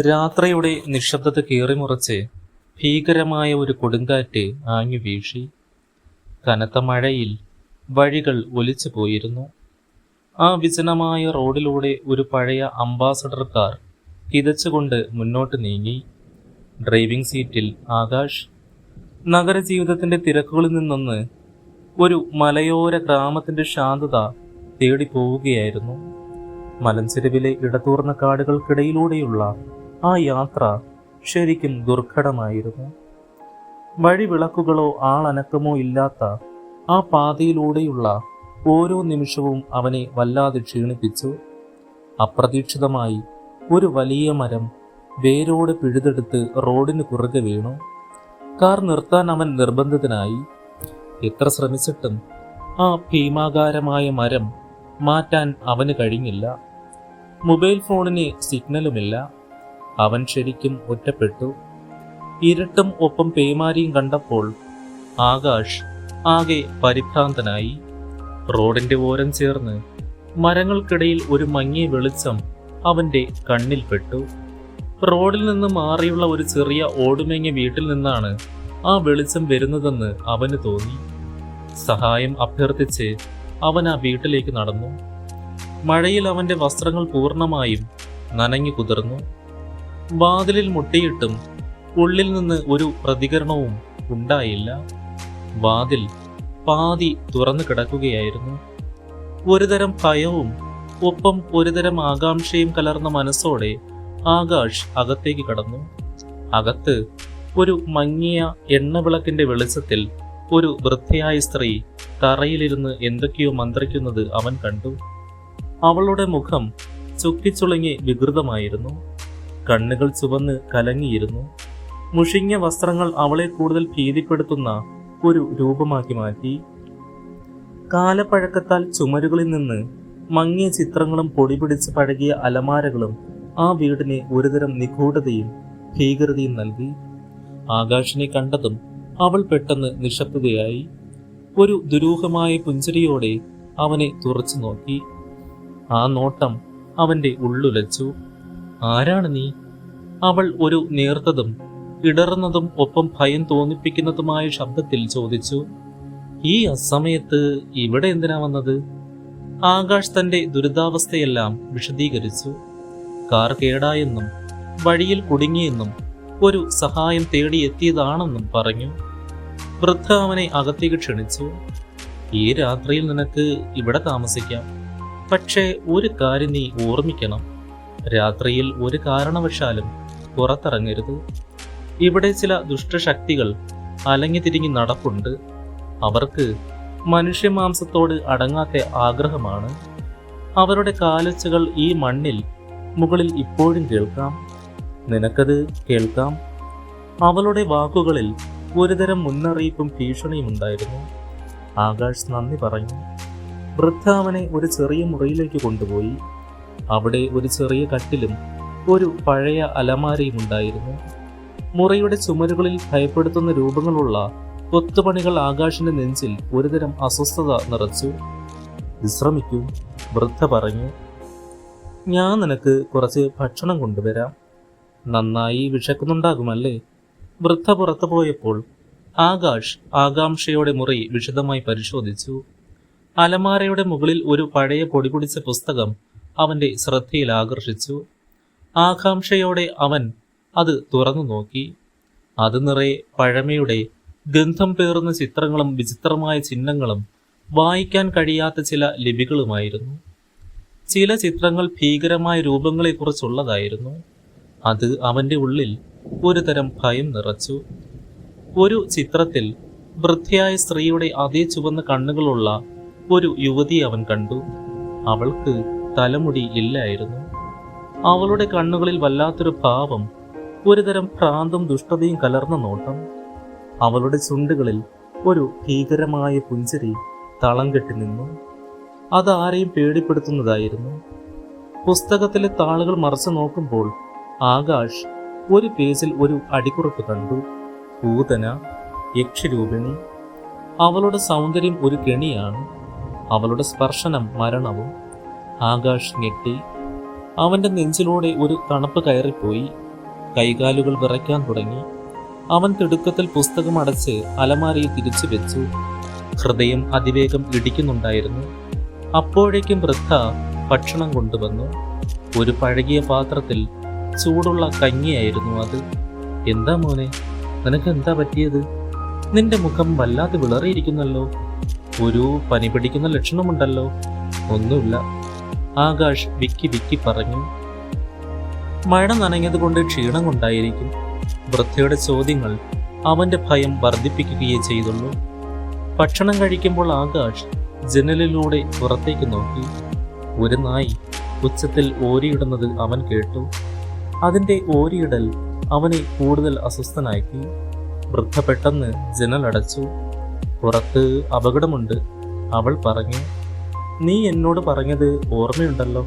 രാത്രിയുടെ നിശബ്ദത കീറിമുറച്ച് ഭീകരമായ ഒരു കൊടുങ്കാറ്റ് ആഞ്ഞു വീശി. കനത്ത മഴയിൽ വഴികൾ ഒലിച്ചു പോയിരുന്നു. ആ വിജനമായ റോഡിലൂടെ ഒരു പഴയ അംബാസഡർ കാർ കിതച്ചുകൊണ്ട് മുന്നോട്ട് നീങ്ങി. ഡ്രൈവിംഗ് സീറ്റിൽ ആകാശ് നഗരജീവിതത്തിന്റെ തിരക്കുകളിൽ നിന്നൊന്ന് ഒരു മലയോര ഗ്രാമത്തിന്റെ ശാന്തത തേടി പോവുകയായിരുന്നു മലഞ്ചെരുവിലെ ഇടതൂർന്ന കാടുകൾക്കിടയിലൂടെയുള്ള ആ യാത്ര ശരിക്കും ദുർഘടമായിരുന്നു. വഴിവിളക്കുകളോ ആളനക്കമോ ഇല്ലാത്ത ആ പാതയിലൂടെയുള്ള ഓരോ നിമിഷവും അവനെ വല്ലാതെ ക്ഷീണിപ്പിച്ചു. അപ്രതീക്ഷിതമായി ഒരു വലിയ മരം വേരോട് പിഴുതെടുത്ത് റോഡിന് കുറുകെ വീണു. കാർ നിർത്താൻ അവൻ നിർബന്ധിതനായി. എത്ര ശ്രമിച്ചിട്ടും ആ ഭീമാകാരമായ മരം മാറ്റാൻ അവന് കഴിഞ്ഞില്ല. മൊബൈൽ ഫോണിന് സിഗ്നലുമില്ല. അവൻ ശരിക്കും ഒറ്റപ്പെട്ടു. ഇരുട്ടും ഒപ്പം പേമാരിയും കണ്ടപ്പോൾ ആകാശ് ആകെ പരിഭ്രാന്തനായി. റോഡിന്റെ ഓരം ചേർന്ന് മരങ്ങൾക്കിടയിൽ ഒരു മങ്ങിയ വെളിച്ചം അവന്റെ കണ്ണിൽപ്പെട്ടു. റോഡിൽ നിന്ന് മാറിയുള്ള ഒരു ചെറിയ ഓടുമേങ്ങ വീട്ടിൽ നിന്നാണ് ആ വെളിച്ചം വരുന്നതെന്ന് അവന് തോന്നി. സഹായം അഭ്യർത്ഥിച്ച് അവൻ ആ വീട്ടിലേക്ക് നടന്നു. മഴയിൽ അവന്റെ വസ്ത്രങ്ങൾ പൂർണമായും നനഞ്ഞു കുതിർന്നു. വാതിലിൽ മുട്ടിയിട്ടും ഉള്ളിൽ നിന്ന് ഒരു പ്രതികരണവും ഉണ്ടായില്ല. വാതിൽ പാതി തുറന്നു കിടക്കുകയായിരുന്നു. ഒരുതരം ഭയവും ഒപ്പം ഒരുതരം ആകാംക്ഷയും കലർന്ന മനസ്സോടെ ആകാശ് അകത്തേക്ക് കടന്നു. അകത്ത് ഒരു മങ്ങിയ എണ്ണവിളക്കിന്റെ വെളിച്ചത്തിൽ ഒരു വൃദ്ധയായ സ്ത്രീ തറയിലിരുന്ന് എന്തൊക്കെയോ മന്ത്രിക്കുന്നത് അവൻ കണ്ടു. അവളുടെ മുഖം ചുക്കിച്ചുളങ്ങി വികൃതമായിരുന്നു. കണ്ണുകൾ ചുവന്ന് കലങ്ങിയിരുന്നു. മുഷിഞ്ഞ വസ്ത്രങ്ങൾ അവളെ കൂടുതൽ ഭീതിപ്പെടുത്തുന്ന ഒരു രൂപമാക്കി മാറ്റി. കാലപ്പഴക്കത്താൽ ചുമരുകളിൽ നിന്ന് മങ്ങിയ ചിത്രങ്ങളും പൊടിപിടിച്ച് പഴകിയ അലമാരകളും ആ വീടിനെ ഒരുതരം നിഗൂഢതയും ഭീകരതയും നൽകി. ആകാശിനെ കണ്ടതും അവൾ പെട്ടെന്ന് നിശബ്ദതയായി. ഒരു ദുരൂഹമായ പുഞ്ചിരിയോടെ അവനെ തുറച്ചു നോക്കി. ആ നോട്ടം അവന്റെ ഉള്ളുലച്ചു. ആരാണ് നീ? അവൾ ഒരു നേർത്തതും ഇടറുന്നതും ഒപ്പം ഭയം തോന്നിപ്പിക്കുന്നതുമായ ശബ്ദത്തിൽ ചോദിച്ചു ഈ അസമയത്ത് ഇവിടെ എന്തിനാ വന്നത്? ആകാശ് തന്റെ ദുരിതാവസ്ഥയെല്ലാം വിശദീകരിച്ചു കാർ കേടായെന്നും വഴിയിൽ കുടുങ്ങിയെന്നും ഒരു സഹായം തേടിയെത്തിയതാണെന്നും പറഞ്ഞു. വൃദ്ധ അവനെ അകത്തേക്ക് ക്ഷണിച്ചു ഈ രാത്രിയിൽ നിനക്ക് ഇവിടെ താമസിക്കാം പക്ഷേ ഒരു കാര്യം നീ ഓർമ്മിക്കണം. രാത്രിയിൽ ഒരു കാരണവശാലും പുറത്തിറങ്ങരുത്. ഇവിടെ ചില ദുഷ്ടശക്തികൾ അലഞ്ഞു തിരിഞ്ഞ് നടപ്പുണ്ട്. അവർക്ക് മനുഷ്യമാംസത്തോട് അടങ്ങാത്ത ആഗ്രഹമാണ്. അവരുടെ കാലച്ചുകൾ ഈ മണ്ണിൽ മുകളിൽ ഇപ്പോഴും കേൾക്കാം. നിനക്കത് കേൾക്കാം. അവളുടെ വാക്കുകളിൽ ഒരുതരം മുന്നറിയിപ്പും ഭീഷണിയും ഉണ്ടായിരുന്നു. ആകാശ് നന്ദി പറഞ്ഞു. വൃദ്ധാവനെ ഒരു ചെറിയ മുറിയിലേക്ക് കൊണ്ടുപോയി. അവിടെ ഒരു ചെറിയ കട്ടിലും ഒരു പഴയ അലമാരയും ഉണ്ടായിരുന്നു. മുറയുടെ ചുമരുകളിൽ ഭയപ്പെടുത്തുന്ന രൂപങ്ങളുള്ള കൊത്തുപണികൾ ആകാശിന്റെ നെഞ്ചിൽ ഒരുതരം അസ്വസ്ഥത നിറച്ചു. വിശ്രമിക്കൂ വൃദ്ധ പറഞ്ഞു. ഞാൻ നിനക്ക് കുറച്ച് ഭക്ഷണം കൊണ്ടുവരാം. നന്നായി വിശക്കുന്നുണ്ടാകുമല്ലേ? വൃദ്ധ പുറത്തു പോയപ്പോൾ ആകാശ് ആകാംക്ഷയോടെ മുറി വിശദമായി പരിശോധിച്ചു. അലമാരയുടെ മുകളിൽ ഒരു പഴയ പൊടിപിടിച്ച പുസ്തകം അവന്റെ ശ്രദ്ധയിൽ ആകർഷിച്ചു. ആകാംക്ഷയോടെ അവൻ അത് തുറന്നു നോക്കി. അത് നിറയെ പഴമയുടെ ഗന്ധം പേറുന്ന ചിത്രങ്ങളും വിചിത്രമായ ചിഹ്നങ്ങളും വായിക്കാൻ കഴിയാത്ത ചില ലിപികളുമായിരുന്നു. ചില ചിത്രങ്ങൾ ഭീകരമായ രൂപങ്ങളെക്കുറിച്ചുള്ളതായിരുന്നു. അത് അവന്റെ ഉള്ളിൽ ഒരു തരം ഭയം നിറച്ചു. ഒരു ചിത്രത്തിൽ വൃദ്ധയായ സ്ത്രീയുടെ അതേ ചുവന്ന കണ്ണുകളുള്ള ഒരു യുവതി അവൻ കണ്ടു. അവൾക്ക് തലമുടി ഇല്ലായിരുന്നു. അവളുടെ കണ്ണുകളിൽ വല്ലാത്തൊരു ഭാവം ഒരുതരം ഭ്രാന്തും ദുഷ്ടതയും കലർന്ന നോട്ടം. അവളുടെ ചുണ്ടുകളിൽ ഒരു ഭീകരമായ പുഞ്ചിരി തളം കെട്ടി നിന്നു. അതാരെയും പേടിപ്പെടുത്തുന്നതായിരുന്നു. പുസ്തകത്തിലെ താളുകൾ മറച്ചു നോക്കുമ്പോൾ ആകാശ് ഒരു പേജിൽ ഒരു അടിക്കുറിപ്പ് കണ്ടു. പൂതന യക്ഷരൂപിണി. അവളുടെ സൗന്ദര്യം ഒരു കെണിയാണ്. അവളുടെ സ്പർശനം മരണവും ആകാശ് ഞെട്ടി. അവന്റെ നെഞ്ചിലൂടെ ഒരു തണുപ്പ് കയറിപ്പോയി. കൈകാലുകൾ വിറയ്ക്കാൻ തുടങ്ങി. അവൻ തിടുക്കത്തിൽ പുസ്തകം അടച്ച് അലമാരയിൽ തിരിച്ചു വെച്ചു. ഹൃദയം അതിവേഗം ഇടിക്കുന്നുണ്ടായിരുന്നു. അപ്പോഴേക്കും വൃദ്ധ ഭക്ഷണം കൊണ്ടുവന്നു. ഒരു പഴകിയ പാത്രത്തിൽ ചൂടുള്ള കഞ്ഞിയായിരുന്നു അത്. എന്താ മോനെ നിനക്ക് എന്താ പറ്റിയത്? നിന്റെ മുഖം വല്ലാതെ വിളറിയിരിക്കുന്നല്ലോ. ഒരു പനി പിടിക്കുന്ന ലക്ഷണമുണ്ടല്ലോ. ഒന്നുമില്ല. ആകാശ് വിക്കി വിക്കി പറഞ്ഞു. മഴ നനഞ്ഞതുകൊണ്ട് ക്ഷീണം കൊണ്ടായിരിക്കും. വൃദ്ധയുടെ ചോദ്യങ്ങൾ അവന്റെ ഭയം വർദ്ധിപ്പിക്കുകയേ ചെയ്തുള്ളൂ. ഭക്ഷണം കഴിക്കുമ്പോൾ ആകാശ് ജനലിലൂടെ പുറത്തേക്ക് നോക്കി. ഒരു നായി ഉച്ചത്തിൽ ഓരിയിടുന്നത് അവൻ കേട്ടു. അതിന്റെ ഓരിയിടൽ അവനെ കൂടുതൽ അസ്വസ്ഥനാക്കി. വൃദ്ധ പെട്ടെന്ന് ജനലടച്ചു പുറത്ത് അപകടമുണ്ട് അവൾ പറഞ്ഞു. നീ എന്നോട് പറഞ്ഞത് ഓർമ്മയുണ്ടല്ലോ?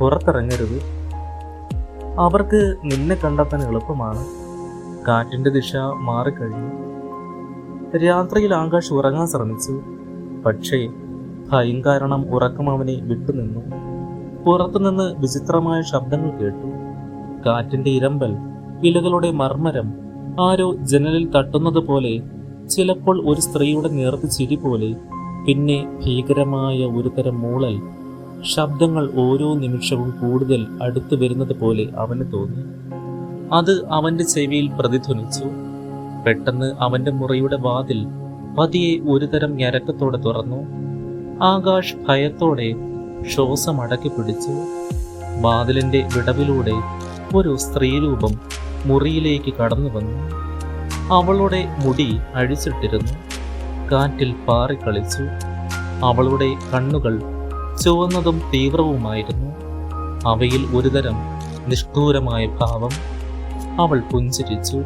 പുറത്തിറങ്ങരുത്. അവർക്ക് നിന്നെ കണ്ടെത്താൻ എളുപ്പമാണ്. കാറ്റിന്റെ ദിശ മാറിക്കഴിഞ്ഞു. രാത്രിയിൽ ആകാശ് ഉറങ്ങാൻ ശ്രമിച്ചു. പക്ഷേ ഭയം കാരണം ഉറക്കം അവനെ വിട്ടുനിന്നു. പുറത്തുനിന്ന് വിചിത്രമായ ശബ്ദങ്ങൾ കേട്ടു. കാറ്റിന്റെ ഇരമ്പൽ ഇലകളുടെ മർമ്മരം ആരോ ജനലിൽ തട്ടുന്നത് പോലെ ചിലപ്പോൾ ഒരു സ്ത്രീയുടെ നേർത്ത് ചിരി പോലെ പിന്നെ ഭീകരമായ ഒരു തരം മൂളൽ ശബ്ദങ്ങൾ ഓരോ നിമിഷവും കൂടുതൽ അടുത്തു വരുന്നത് പോലെ അവന് തോന്നി. അത് അവന്റെ ചെവിയിൽ പ്രതിധ്വനിച്ചു. പെട്ടെന്ന് അവന്റെ മുറിയുടെ വാതിൽ പതിയെ ഒരുതരം ഞരക്കത്തോടെ തുറന്നു. ആകാശ് ഭയത്തോടെ ശ്വാസം അടക്കി പിടിച്ചു. വാതിലിന്റെ വിടവിലൂടെ ഒരു സ്ത്രീരൂപം മുറിയിലേക്ക് കടന്നു വന്നു അവളുടെ മുടി അഴിച്ചിട്ടിരുന്നു. കാറ്റിൽ പാറിക്കളിച്ചു അവളുടെ കണ്ണുകൾ ചുവന്നതും തീവ്രവുമായിരുന്നു. അവയിൽ ഒരുതരം നിഷ്ഠൂരമായ ഭാവം അവൾ പുഞ്ചിരിച്ചു.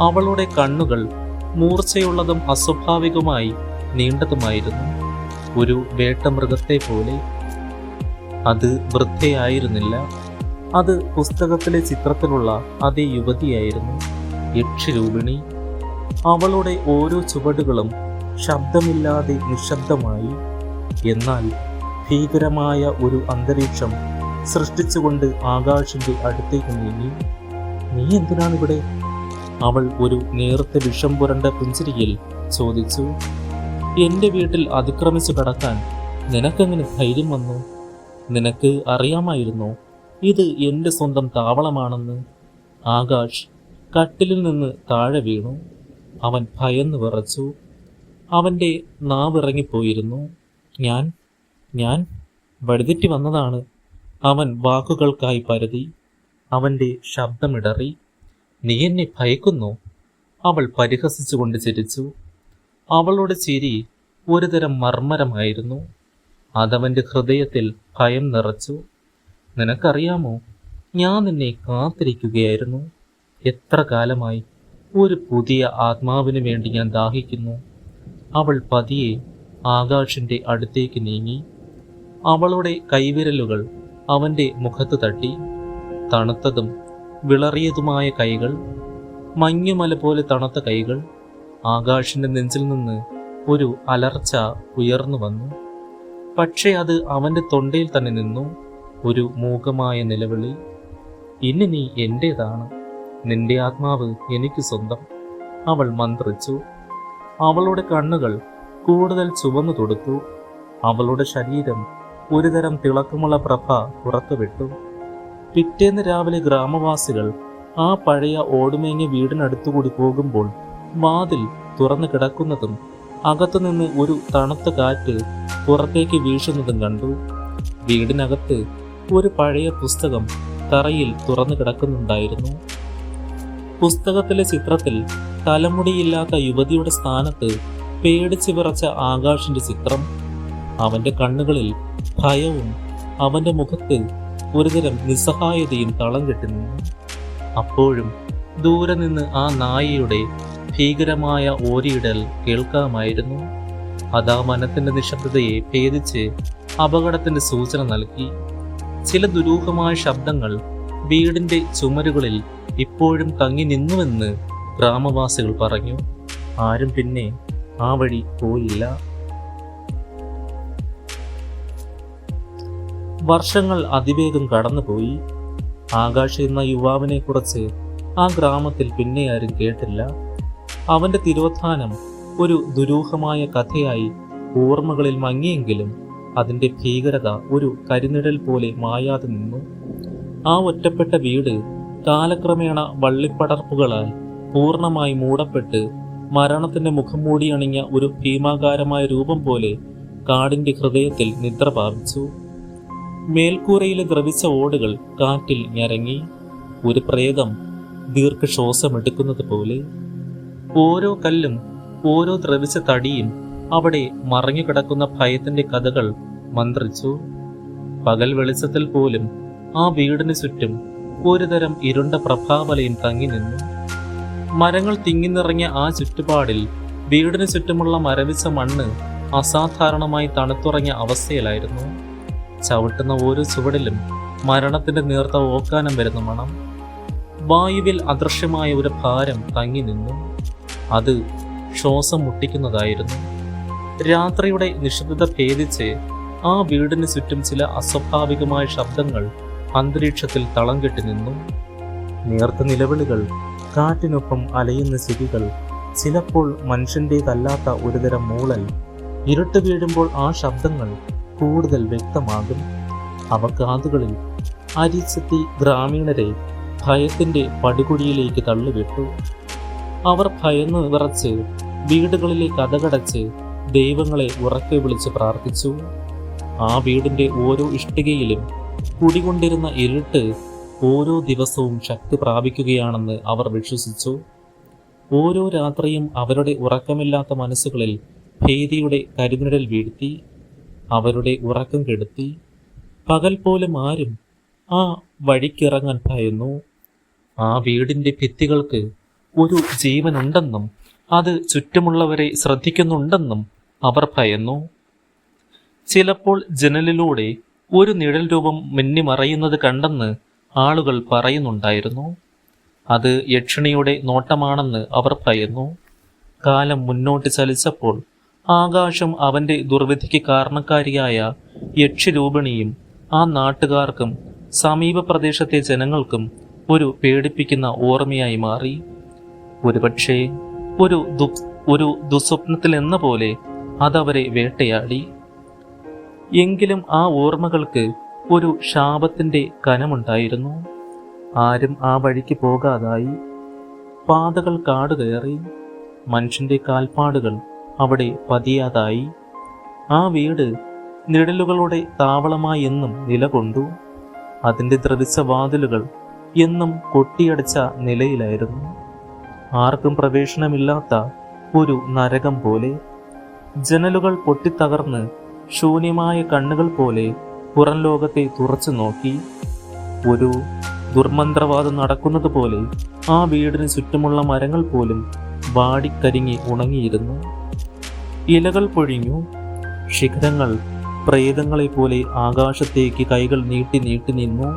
അവളുടെ കണ്ണുകൾ മൂർച്ചയുള്ളതും അസ്വാഭാവികമായി നീണ്ടതുമായിരുന്നു. ഒരു വേട്ടമൃഗത്തെ പോലെ. അത് വൃദ്ധയായിരുന്നില്ല. അത് പുസ്തകത്തിലെ ചിത്രത്തിലുള്ള അതേ യുവതിയായിരുന്നു. യക്ഷിരൂപിണി. അവളുടെ ഓരോ ചുവടുകളും ശബ്ദമില്ലാതെ നിശബ്ദമായി. എന്നാൽ ഭീകരമായ ഒരു അന്തരീക്ഷം സൃഷ്ടിച്ചുകൊണ്ട് ആകാശിന്റെ അടുത്തേക്ക് നീങ്ങി. നീ എന്തിനാണ് ഇവിടെ അവൾ ഒരു നേർത്ത വിഷം പുരണ്ട പുഞ്ചിരിയിൽ ചോദിച്ചു. എന്റെ വീട്ടിൽ അതിക്രമിച്ചു കടക്കാൻ നിനക്കെങ്ങനെ ധൈര്യം വന്നു? നിനക്ക് അറിയാമായിരുന്നോ? ഇത് എന്റെ സ്വന്തം താവളമാണെന്ന്. ആകാശ് കട്ടിലിൽ നിന്ന് താഴെ വീണു. അവൻ ഭയന്ന് വിറച്ചു. അവന്റെ നാവിറങ്ങിപ്പോയിരുന്നു. ഞാൻ ഞാൻ വഴുതെറ്റി വന്നതാണ്. അവൻ വാക്കുകൾക്കായി പരതി അവന്റെ ശബ്ദമിടറി നീ എന്നെ ഭയക്കുന്നു. അവൾ പരിഹസിച്ചുകൊണ്ട് ചിരിച്ചു. അവളുടെ ചിരി ഒരുതരം മർമ്മരമായിരുന്നു. അതവന്റെ ഹൃദയത്തിൽ ഭയം നിറച്ചു. നിനക്കറിയാമോ ഞാൻ നിന്നെ കാത്തിരിക്കുകയായിരുന്നു. എത്ര കാലമായി ഒരു പുതിയ ആത്മാവിന് വേണ്ടി ഞാൻ ദാഹിക്കുന്നു. അവൾ പതിയെ ആകാശിന്റെ അടുത്തേക്ക് നീങ്ങി. അവളുടെ കൈവിരലുകൾ അവന്റെ മുഖത്ത് തട്ടി. തണുത്തതും വിളറിയതുമായ കൈകൾ മഞ്ഞുമല പോലെ തണുത്ത കൈകൾ ആകാശിന്റെ നെഞ്ചിൽ നിന്ന് ഒരു അലർച്ച ഉയർന്നു വന്നു. പക്ഷേ അത് അവന്റെ തൊണ്ടയിൽ തന്നെ നിന്നു ഒരു മൂകമായ നിലവിളി. ഇനി നീ എന്റേതാണ് നിന്റെ ആത്മാവ് എനിക്ക് സ്വന്തം അവൾ മന്ത്രിച്ചു. അവളുടെ കണ്ണുകൾ കൂടുതൽ ചുവന്നു തൊടുത്തു. അവളുടെ ശരീരം ഒരുതരം തിളക്കമുള്ള പ്രഭ പുറത്തുവിട്ടു. പിറ്റേന്ന് രാവിലെ ഗ്രാമവാസികൾ ആ പഴയ ഓടുമേഞ്ഞ വീടിനടുത്തുകൂടി പോകുമ്പോൾ വാതിൽ തുറന്നു കിടക്കുന്നതും അകത്തുനിന്ന് ഒരു തണുത്ത കാറ്റ് പുറത്തേക്ക് വീശുന്നതും കണ്ടു. വീടിനകത്ത് ഒരു പഴയ പുസ്തകം തറയിൽ തുറന്നു കിടക്കുന്നുണ്ടായിരുന്നു. പുസ്തകത്തിലെ ചിത്രത്തിൽ തലമുടിയില്ലാത്ത യുവതിയുടെ സ്ഥാനത്ത് പേടിച്ചു വിറച്ച ആകാശിന്റെ ചിത്രം. അവന്റെ കണ്ണുകളിൽ ഭയവും അവന്റെ മുഖത്ത് ഒരുതരം നിസ്സഹായതയും തളം കെട്ടി നിന്നു. അപ്പോഴും ദൂരെ നിന്ന് ആ നായയുടെ ഭീകരമായ ഓരിയിടൽ കേൾക്കാമായിരുന്നു. അതാ മനത്തിന്റെ നിശബ്ദതയെ ഭേദിച്ച് അപകടത്തിന്റെ സൂചന നൽകി. ചില ദുരൂഹമായ ശബ്ദങ്ങൾ വീടിന്റെ ചുമരുകളിൽ ഇപ്പോഴും തങ്ങി നിന്നുവെന്ന് ഗ്രാമവാസികൾ പറഞ്ഞു. ആരും പിന്നെ ആ വഴി പോയില്ല. വർഷങ്ങൾ അതിവേഗം കടന്നുപോയി. ആകാശ എന്ന യുവാവിനെ കുറിച്ച് ആ ഗ്രാമത്തിൽ പിന്നെ ആരും കേട്ടില്ല. അവന്റെ തിരോധാനം ഒരു ദുരൂഹമായ കഥയായി ഓർമ്മകളിൽ മങ്ങിയെങ്കിലും അതിന്റെ ഭീകരത ഒരു കരിനിഴൽ പോലെ മായാതെ നിന്നു. ആ ഒറ്റപ്പെട്ട വീട് കാലക്രമേണ വള്ളിപ്പടർപ്പുകളാൽ പൂർണമായി മൂടപ്പെട്ട് മരണത്തിന്റെ മുഖം അണിഞ്ഞ ഒരു ഭീമാകാരമായ രൂപം പോലെ കാടിന്റെ ഹൃദയത്തിൽ നിദ്ര പാർപ്പിച്ചു മേൽക്കൂരയിലെ ദ്രവിച്ച ഓടുകൾ കാറ്റിൽ ഞരങ്ങി. ഒരു പ്രേതം ദീർഘശ്വാസമെടുക്കുന്നത് പോലെ ഓരോ കല്ലും ഓരോ ദ്രവിച്ച തടിയും അവിടെ മറങ്ങിക്കിടക്കുന്ന ഭയത്തിന്റെ കഥകൾ മന്ത്രിച്ചു. പകൽ വെളിച്ചത്തിൽ പോലും ആ വീടിന് ചുറ്റും ഒരുതരം ഇരുണ്ട പ്രഭാവലയും തങ്ങി നിന്നു. മരങ്ങൾ തിങ്ങി നിറഞ്ഞ ആ ചുറ്റുപാടിൽ വീടിന് ചുറ്റുമുള്ള മരവിച്ച മണ്ണ് അസാധാരണമായി തണുത്തുറങ്ങിയ അവസ്ഥയിലായിരുന്നു. ചവിട്ടുന്ന ഓരോ ചുവടിലും മരണത്തിന്റെ നേർത്ത ഓക്കാനം വരുന്ന മണം. വായുവിൽ അദൃശ്യമായ ഒരു ഭാരം തങ്ങി നിന്നു. അത് ശ്വാസം മുട്ടിക്കുന്നതായിരുന്നു. രാത്രിയുടെ നിശബ്ദത ഭേദിച്ച് ആ വീടിന് ചുറ്റും ചില അസ്വാഭാവികമായ ശബ്ദങ്ങൾ അന്തരീക്ഷത്തിൽ തളം കെട്ടി നിന്നു നേർത്ത നിലവിളികൾ കാറ്റിനൊപ്പം അലയുന്ന ചിരികൾ ചിലപ്പോൾ മനുഷ്യന്റേതല്ലാത്ത ഒരുതരം മൂളൽ ഇരുട്ട് വീഴുമ്പോൾ ആ ശബ്ദങ്ങൾ കൂടുതൽ വ്യക്തമാകും. അവ കാതുകളിൽ അരിച്ചെത്തി ഗ്രാമീണരെ ഭയത്തിന്റെ പടുകുഴിയിലേക്ക് തള്ളിവിട്ടു. അവർ ഭയന്ന് വിറച്ച് വീടുകളിലെ കഥകടച്ച് ദൈവങ്ങളെ ഉറക്കെ വിളിച്ച് പ്രാർത്ഥിച്ചു. ആ വീടിന്റെ ഓരോ ഇഷ്ടികയിലും കുടികൊണ്ടിരുന്ന ഇരുട്ട് ഓരോ ദിവസവും ശക്തി പ്രാപിക്കുകയാണെന്ന് അവർ വിശ്വസിച്ചു. ഓരോ രാത്രിയും അവരുടെ ഉറക്കമില്ലാത്ത മനസ്സുകളിൽ ഭീതിയുടെ കരുനിഴൽ വീഴ്ത്തി അവരുടെ ഉറക്കം കെടുത്തി. പകൽ പോലും ആരും ആ വഴിക്കിറങ്ങാൻ ഭയന്നു. ആ വീടിന്റെ ഭിത്തികൾക്ക് ഒരു ജീവനുണ്ടെന്നും അത് ചുറ്റുമുള്ളവരെ ശ്രദ്ധിക്കുന്നുണ്ടെന്നും അവർ ഭയന്നു. ചിലപ്പോൾ ജനലിലൂടെ ഒരു നിഴൽ രൂപം മിന്നിമറയുന്നത് കണ്ടെന്ന് ആളുകൾ പറയുന്നുണ്ടായിരുന്നു. അത് യക്ഷിണിയുടെ നോട്ടമാണെന്ന് അവർ ഭയന്നു കാലം മുന്നോട്ട് ചലിച്ചപ്പോൾ ആകാശം അവന്റെ ദുർവിധിക്ക് കാരണക്കാരിയായ യക്ഷിരൂപിണിയും ആ നാട്ടുകാർക്കും സമീപ പ്രദേശത്തെ ജനങ്ങൾക്കും ഒരു പേടിപ്പിക്കുന്ന ഓർമ്മയായി മാറി. ഒരുപക്ഷേ ഒരു ദു ഒരു ദുസ്വപ്നത്തിൽ പോലെ അതവരെ വേട്ടയാടി. എങ്കിലും ആ ഓർമ്മകൾക്ക് ഒരു ശാപത്തിന്റെ കനമുണ്ടായിരുന്നു. ആരും ആ വഴിക്ക് പോകാതായി. പാതകൾ കാട് കയറി. മനുഷ്യന്റെ കാൽപ്പാടുകൾ അവിടെ പതിയാതായി. ആ വീട് നിഴലുകളുടെ താവളമായി എന്നും നിലകൊണ്ടു. അതിന്റെ ദ്രവിച്ച വാതിലുകൾ എന്നും കൊട്ടിയടച്ച നിലയിലായിരുന്നു. ആർക്കും പ്രവേശനമില്ലാത്ത ഒരു നരകം പോലെ. ജനലുകൾ പൊട്ടിത്തകർന്ന് ശൂന്യമായ കണ്ണുകൾ പോലെ പുറം ലോകത്തെ തുറച്ചു നോക്കി. ഒരു ദുർമന്ത്രവാദം നടക്കുന്നത് പോലെ ആ വീടിന് ചുറ്റുമുള്ള മരങ്ങൾ പോലും വാടിക്കരിങ്ങി ഉണങ്ങിയിരുന്നു. ഇലകൾ പൊഴിഞ്ഞു. ശിഖരങ്ങൾ പ്രേതങ്ങളെ പോലെ ആകാശത്തേക്ക് കൈകൾ നീട്ടി നീട്ടി നിന്നു.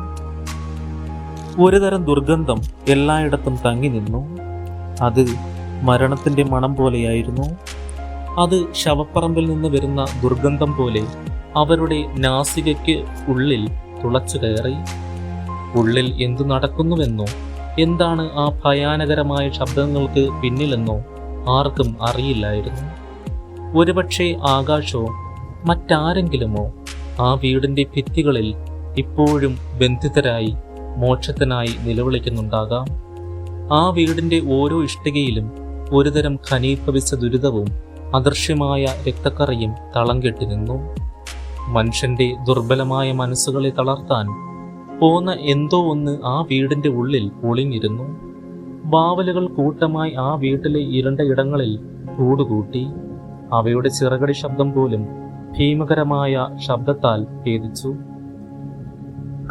ഒരുതരം ദുർഗന്ധം എല്ലായിടത്തും തങ്ങി നിന്നു. അത് മരണത്തിന്റെ മണം പോലെയായിരുന്നു. അത് ശവപ്പറമ്പിൽ നിന്ന് വരുന്ന ദുർഗന്ധം പോലെ അവരുടെ നാസികയ്ക്ക് ഉള്ളിൽ തുളച്ചു കയറി. ഉള്ളിൽ എന്തു നടക്കുന്നുവെന്നോ? എന്താണ് ആ ഭയാനകരമായ ശബ്ദങ്ങൾക്ക് പിന്നിലെന്നോ ആർക്കും അറിയില്ലായിരുന്നു. ഒരുപക്ഷെ ആകാശോ മറ്റാരെങ്കിലുമോ ആ വീടിന്റെ ഭിത്തികളിൽ ഇപ്പോഴും ബന്ധിതരായി മോക്ഷത്തിനായി നിലവിളിക്കുന്നുണ്ടാകാം. ആ വീടിന്റെ ഓരോ ഇഷ്ടികയിലും ഒരുതരം ഖനീഭവിച്ച ദുരിതവും അദൃശ്യമായ രക്തക്കറയും തളം കെട്ടിരുന്നു മനുഷ്യന്റെ ദുർബലമായ മനസ്സുകളെ തളർത്താൻ പോന്ന എന്തോ ഒന്ന് ആ വീടിന്റെ ഉള്ളിൽ ഒളിഞ്ഞിരുന്നു. വാവലുകൾ കൂട്ടമായി ആ വീട്ടിലെ ഇരുണ്ട ഇടങ്ങളിൽ കൂടുകൂട്ടി. അവയുടെ ചിറകടി ശബ്ദം പോലും ഭീമകരമായ ശബ്ദത്താൽ ഭേദിച്ചു.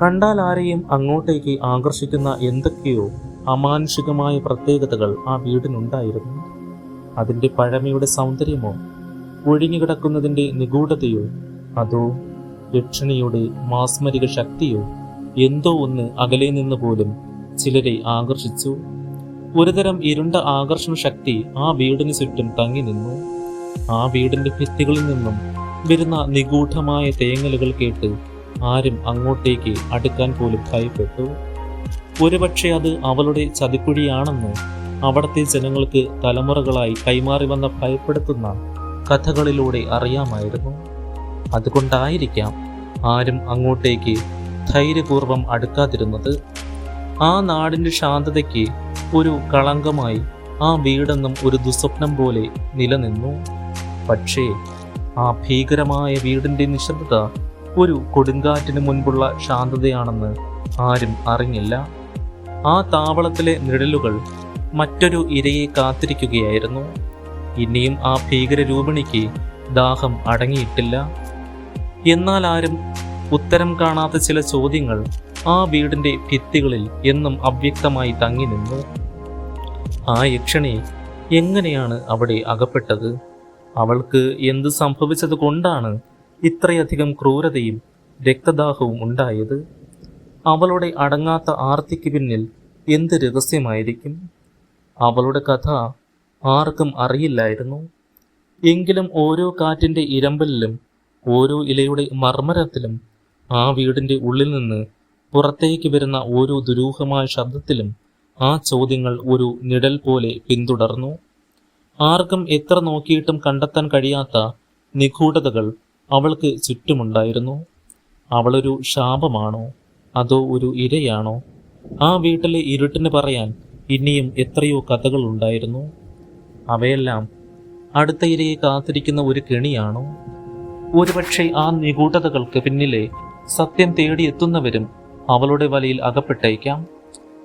കണ്ടാൽ ആരെയും അങ്ങോട്ടേക്ക് ആകർഷിക്കുന്ന എന്തൊക്കെയോ അമാനുഷികമായ പ്രത്യേകതകൾ ആ വീടിനുണ്ടായിരുന്നു. അതിന്റെ പഴമയുടെ സൗന്ദര്യമോ ഒഴിഞ്ഞുകിടക്കുന്നതിന്റെ നിഗൂഢതയോ അതോ യക്ഷണിയുടെ മാസ്മരിക ശക്തിയോ എന്തോ ഒന്ന് അകലെ നിന്ന് പോലും ചിലരെ ആകർഷിച്ചു. ഒരുതരം ഇരുണ്ട ആകർഷണ ശക്തി ആ വീടിന് ചുറ്റും തങ്ങി നിന്നു. ആ വീടിന്റെ ഭിത്തികളിൽ നിന്നും വരുന്ന നിഗൂഢമായ തേങ്ങലുകൾ കേട്ട് ആരും അങ്ങോട്ടേക്ക് അടുക്കാൻ പോലും ഭയപ്പെട്ടു. ഒരുപക്ഷെ അത് അവളുടെ ചതിക്കുഴിയാണെന്ന് അവിടുത്തെ ജനങ്ങൾക്ക് തലമുറകളായി കൈമാറി വന്ന ഭയപ്പെടുത്തുന്ന കഥകളിലൂടെ അറിയാമായിരുന്നു. അതുകൊണ്ടായിരിക്കാം ആരും അങ്ങോട്ടേക്ക് ധൈര്യപൂർവം അടുക്കാതിരുന്നത്. ആ നാടിന്റെ ശാന്തതയ്ക്ക് ഒരു കളങ്കമായി ആ വീടെന്നും ഒരു ദുസ്വപ്നം പോലെ നിലനിന്നു. പക്ഷേ ആ ഭീകരമായ വീടിന്റെ നിശബ്ദത ഒരു കൊടുങ്കാറ്റിന് മുൻപുള്ള ശാന്തതയാണെന്ന് ആരും അറിഞ്ഞില്ല. ആ താവളത്തിലെ നിഴലുകൾ മറ്റൊരു ഇരയെ കാത്തിരിക്കുകയായിരുന്നു. ഇനിയും ആ ഭീകരരൂപിണിക്ക് ദാഹം അടങ്ങിയിട്ടില്ല. എന്നാൽ ആരും ഉത്തരം കാണാത്ത ചില ചോദ്യങ്ങൾ ആ വീടിന്റെ ഭിത്തികളിൽ എന്നും അവ്യക്തമായി തങ്ങി നിന്നു. ആ യക്ഷണി എങ്ങനെയാണ് അവിടെ അകപ്പെട്ടത്? അവൾക്ക് എന്ത് സംഭവിച്ചത് കൊണ്ടാണ് ഇത്രയധികം ക്രൂരതയും രക്തദാഹവും ഉണ്ടായത്? അവളുടെ അടങ്ങാത്ത ആർത്തിക്ക് പിന്നിൽ എന്ത് രഹസ്യമായിരിക്കും? അവളുടെ കഥ ആർക്കും അറിയില്ലായിരുന്നു. എങ്കിലും ഓരോ കാറ്റിന്റെ ഇരമ്പലിലും ഓരോ ഇലയുടെ മർമ്മരത്തിലും ആ വീടിന്റെ ഉള്ളിൽ നിന്ന് പുറത്തേക്ക് വരുന്ന ഓരോ ദുരൂഹമായ ശബ്ദത്തിലും ആ ചോദ്യങ്ങൾ ഒരു നിഴൽ പോലെ പിന്തുടർന്നു. ആർക്കും എത്ര നോക്കിയിട്ടും കണ്ടെത്താൻ കഴിയാത്ത നിഗൂഢതകൾ അവൾക്ക് ചുറ്റുമുണ്ടായിരുന്നു. അവളൊരു ശാപമാണോ? അതോ ഒരു ഇരയാണോ? ആ വീട്ടിലെ ഇരുട്ടിന് പറയാൻ ഇനിയും എത്രയോ കഥകൾ ഉണ്ടായിരുന്നു അവയെല്ലാം അടുത്ത ഇരയെ കാത്തിരിക്കുന്ന ഒരു കെണിയാണോ? ഒരുപക്ഷെ ആ നിഗൂഢതകൾക്ക് പിന്നിലെ സത്യം തേടിയെത്തുന്നവരും അവളുടെ വലയിൽ അകപ്പെട്ടേക്കാം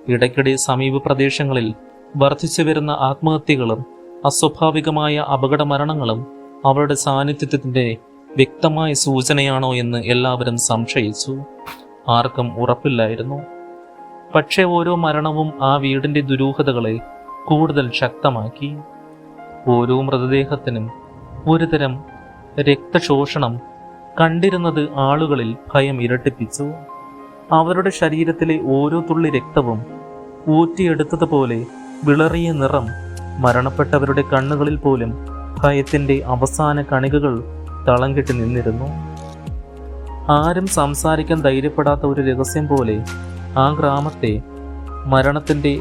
ഇടയ്ക്കിടെ സമീപ പ്രദേശങ്ങളിൽ വർദ്ധിച്ചു വരുന്ന ആത്മഹത്യകളും അസ്വാഭാവികമായ അപകട മരണങ്ങളും അവളുടെ സാന്നിധ്യത്തിന്റെ വ്യക്തമായ സൂചനയാണോ എന്ന് എല്ലാവരും സംശയിച്ചു. ആർക്കും ഉറപ്പില്ലായിരുന്നു. പക്ഷേ ഓരോ മരണവും ആ വീടിന്റെ ദുരൂഹതകളെ കൂടുതൽ ശക്തമാക്കി. ഓരോ മൃതദേഹത്തിനും ഒരുതരം രക്തശോഷണം കണ്ടിരുന്നത് ആളുകളിൽ ഭയം ഇരട്ടിപ്പിച്ചു. അവരുടെ ശരീരത്തിലെ ഓരോ തുള്ളി രക്തവും ഊറ്റിയെടുത്തതുപോലെ വിളറിയ നിറം മരണപ്പെട്ടവരുടെ കണ്ണുകളിൽ പോലും ഭയത്തിന്റെ അവസാന കണികകൾ തളം കെട്ടി നിന്നിരുന്നു. ആരും സംസാരിക്കാൻ ധൈര്യപ്പെടാത്ത ഒരു രഹസ്യം പോലെ ആ ഗ്രാമത്തെ മരണത്തിന്റെ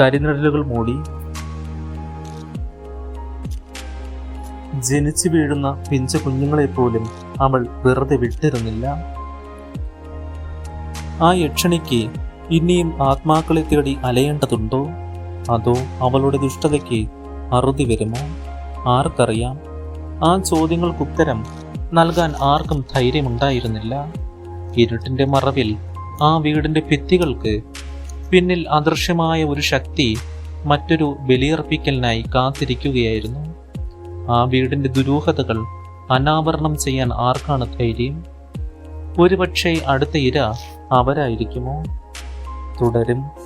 കരിനിഴലുകൾ മൂടി. ജനിച്ചു വീഴുന്ന പിഞ്ച കുഞ്ഞുങ്ങളെ പോലും അവൾ വെറുതെ വിട്ടിരുന്നില്ല. ആ യക്ഷണിക്ക് ഇനിയും ആത്മാക്കളെ തേടി അലയേണ്ടതുണ്ടോ? അതോ അവളുടെ ദുഷ്ടതയ്ക്ക് അറുതി വരുമോ? ആർക്കറിയാം. ആ ചോദ്യങ്ങൾക്കുത്തരം നൽകാൻ ആർക്കും ധൈര്യമുണ്ടായിരുന്നില്ല. ഇരുട്ടിന്റെ മറവിൽ ആ വീടിന്റെ ഭിത്തികൾക്ക് പിന്നിൽ അദൃശ്യമായ ഒരു ശക്തി മറ്റൊരു ബലിയർപ്പിക്കലിനായി കാത്തിരിക്കുകയായിരുന്നു. ആ വീടിന്റെ ദുരൂഹതകൾ അനാവരണം ചെയ്യാൻ ആർക്കാണ് ധൈര്യം? ഒരുപക്ഷെ അടുത്ത ഇര അവരായിരിക്കുമോ? തുടരും.